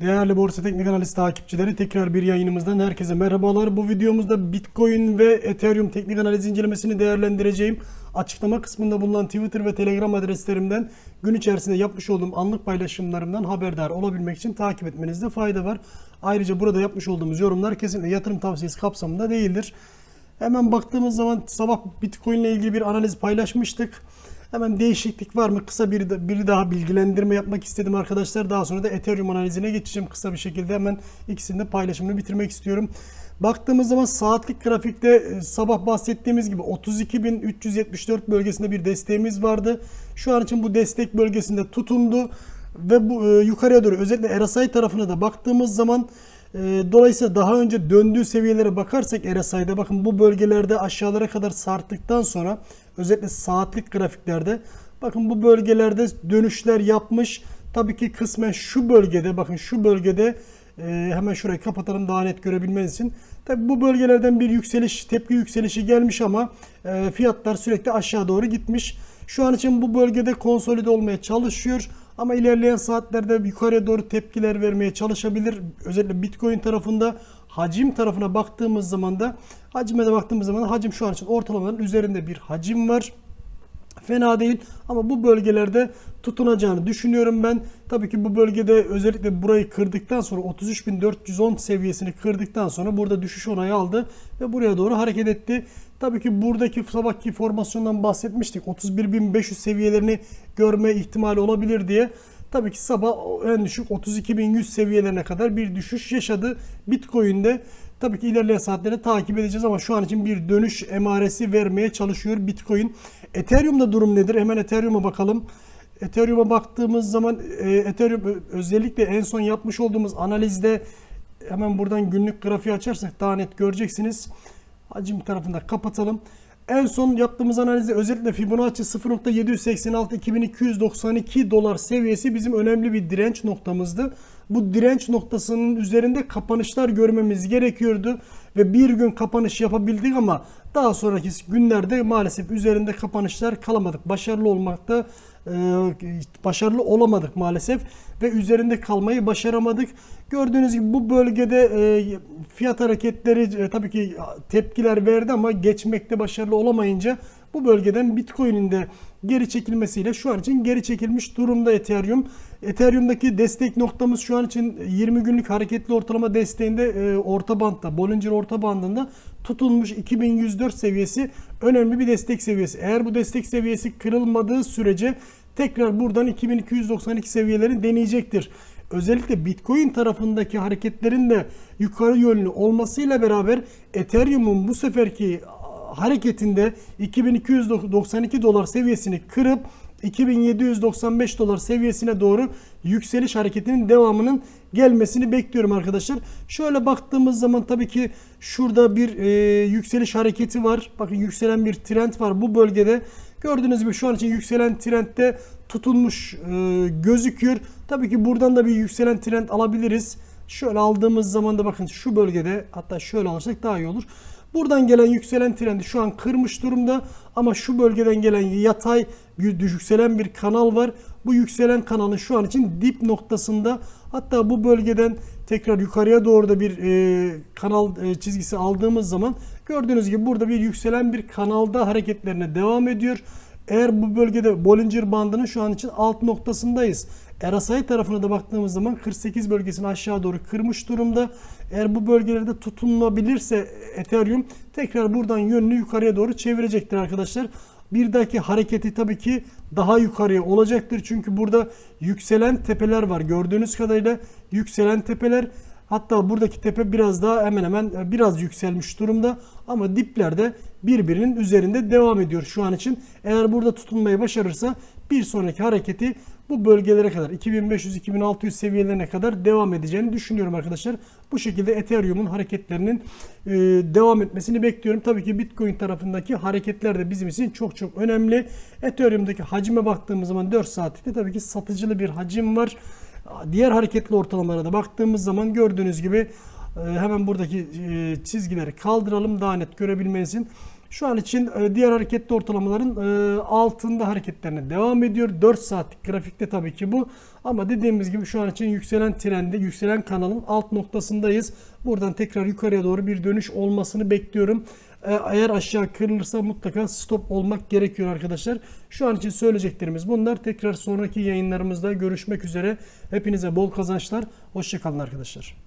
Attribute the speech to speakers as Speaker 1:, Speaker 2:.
Speaker 1: Değerli Borsa Teknik Analiz takipçileri tekrar bir yayınımızdan herkese merhabalar. Bu videomuzda Bitcoin ve Ethereum teknik analiz incelemesini değerlendireceğim. Açıklama kısmında bulunan Twitter ve Telegram adreslerimden gün içerisinde yapmış olduğum anlık paylaşımlarımdan haberdar olabilmek için takip etmenizde fayda var. Ayrıca burada yapmış olduğumuz yorumlar kesinlikle yatırım tavsiyesi kapsamında değildir. Hemen baktığımız zaman sabah Bitcoin ile ilgili bir analiz paylaşmıştık. Hemen değişiklik var mı? Kısa bir, bir daha bilgilendirme yapmak istedim arkadaşlar. Daha sonra da Ethereum analizine geçeceğim kısa bir şekilde. Hemen ikisini de paylaşımını bitirmek istiyorum. Baktığımız zaman saatlik grafikte e, sabah bahsettiğimiz gibi 32.374 bölgesinde bir desteğimiz vardı. Şu an için bu destek bölgesinde tutundu ve bu e, yukarıya doğru özellikle RSI tarafına da baktığımız zaman e, dolayısıyla daha önce döndüğü seviyelere bakarsak RSI'de bakın bu bölgelerde aşağılara kadar sarktıktan sonra özellikle saatlik grafiklerde bakın bu bölgelerde dönüşler yapmış. Tabii ki kısmen şu bölgede bakın şu bölgede e, hemen şurayı kapatalım daha net görebilmeniz için. Tabii bu bölgelerden bir yükseliş, tepki yükselişi gelmiş ama e, fiyatlar sürekli aşağı doğru gitmiş. Şu an için bu bölgede konsolide olmaya çalışıyor. Ama ilerleyen saatlerde yukarıya doğru tepkiler vermeye çalışabilir. Özellikle Bitcoin tarafında hacim tarafına baktığımız zaman da hacime de baktığımız zaman hacim şu an için ortalamaların üzerinde bir hacim var. Fena değil ama bu bölgelerde tutunacağını düşünüyorum ben. Tabii ki bu bölgede özellikle burayı kırdıktan sonra 33.410 seviyesini kırdıktan sonra burada düşüş onayı aldı ve buraya doğru hareket etti. Tabii ki buradaki sabahki formasyondan bahsetmiştik. 31.500 seviyelerini görme ihtimali olabilir diye. Tabii ki sabah en düşük 32.100 seviyelerine kadar bir düşüş yaşadı. Bitcoin'de tabii ki ilerleyen saatlerde takip edeceğiz ama şu an için bir dönüş emaresi vermeye çalışıyor Bitcoin. Ethereum'da durum nedir? Hemen Ethereum'a bakalım. Ethereum'a baktığımız zaman e, Ethereum özellikle en son yapmış olduğumuz analizde hemen buradan günlük grafiği açarsak daha net göreceksiniz. Hacim tarafında kapatalım. En son yaptığımız analizde özellikle Fibonacci 0.786 2292 dolar seviyesi bizim önemli bir direnç noktamızdı. Bu direnç noktasının üzerinde kapanışlar görmemiz gerekiyordu ve bir gün kapanış yapabildik ama daha sonraki günlerde maalesef üzerinde kapanışlar kalamadık. Başarılı olmakta başarılı olamadık maalesef ve üzerinde kalmayı başaramadık. Gördüğünüz gibi bu bölgede e, fiyat hareketleri e, tabii ki tepkiler verdi ama geçmekte başarılı olamayınca bu bölgeden Bitcoin'in de geri çekilmesiyle şu an için geri çekilmiş durumda Ethereum. Ethereum'daki destek noktamız şu an için 20 günlük hareketli ortalama desteğinde e, orta bantta, Bollinger orta bandında tutulmuş 2104 seviyesi önemli bir destek seviyesi. Eğer bu destek seviyesi kırılmadığı sürece tekrar buradan 2292 seviyelerini deneyecektir. Özellikle Bitcoin tarafındaki hareketlerin de yukarı yönlü olmasıyla beraber Ethereum'un bu seferki hareketinde 2292 dolar seviyesini kırıp 2795 dolar seviyesine doğru yükseliş hareketinin devamının gelmesini bekliyorum arkadaşlar. Şöyle baktığımız zaman tabii ki şurada bir e, yükseliş hareketi var. Bakın yükselen bir trend var bu bölgede. Gördüğünüz gibi şu an için yükselen trendde tutulmuş e, gözüküyor. Tabii ki buradan da bir yükselen trend alabiliriz. Şöyle aldığımız zaman da bakın şu bölgede hatta şöyle alırsak daha iyi olur. Buradan gelen yükselen trendi şu an kırmış durumda ama şu bölgeden gelen yatay yükselen bir kanal var. Bu yükselen kanalın şu an için dip noktasında hatta bu bölgeden tekrar yukarıya doğru da bir e, kanal e, çizgisi aldığımız zaman gördüğünüz gibi burada bir yükselen bir kanalda hareketlerine devam ediyor. Eğer bu bölgede Bollinger bandının şu an için alt noktasındayız. RSI tarafına da baktığımız zaman 48 bölgesini aşağı doğru kırmış durumda. Eğer bu bölgelerde tutunulabilirse Ethereum tekrar buradan yönünü yukarıya doğru çevirecektir arkadaşlar. Bir dahaki hareketi tabii ki daha yukarıya olacaktır. Çünkü burada yükselen tepeler var. Gördüğünüz kadarıyla yükselen tepeler Hatta buradaki tepe biraz daha hemen hemen biraz yükselmiş durumda ama diplerde birbirinin üzerinde devam ediyor şu an için. Eğer burada tutunmayı başarırsa bir sonraki hareketi bu bölgelere kadar 2500-2600 seviyelerine kadar devam edeceğini düşünüyorum arkadaşlar. Bu şekilde Ethereum'un hareketlerinin e, devam etmesini bekliyorum. Tabii ki Bitcoin tarafındaki hareketler de bizim için çok çok önemli. Ethereum'daki hacime baktığımız zaman 4 saatlikte tabii ki satıcılı bir hacim var. Diğer hareketli ortalamalara da baktığımız zaman gördüğünüz gibi e, hemen buradaki e, çizgileri kaldıralım daha net görebilmeniz için. Şu an için e, diğer hareketli ortalamaların e, altında hareketlerine devam ediyor. 4 saatlik grafikte tabii ki bu. Ama dediğimiz gibi şu an için yükselen trende, yükselen kanalın alt noktasındayız. Buradan tekrar yukarıya doğru bir dönüş olmasını bekliyorum. E, Eğer aşağı kırılırsa mutlaka stop olmak gerekiyor arkadaşlar. Şu an için söyleyeceklerimiz bunlar. Tekrar sonraki yayınlarımızda görüşmek üzere. Hepinize bol kazançlar. Hoşçakalın arkadaşlar.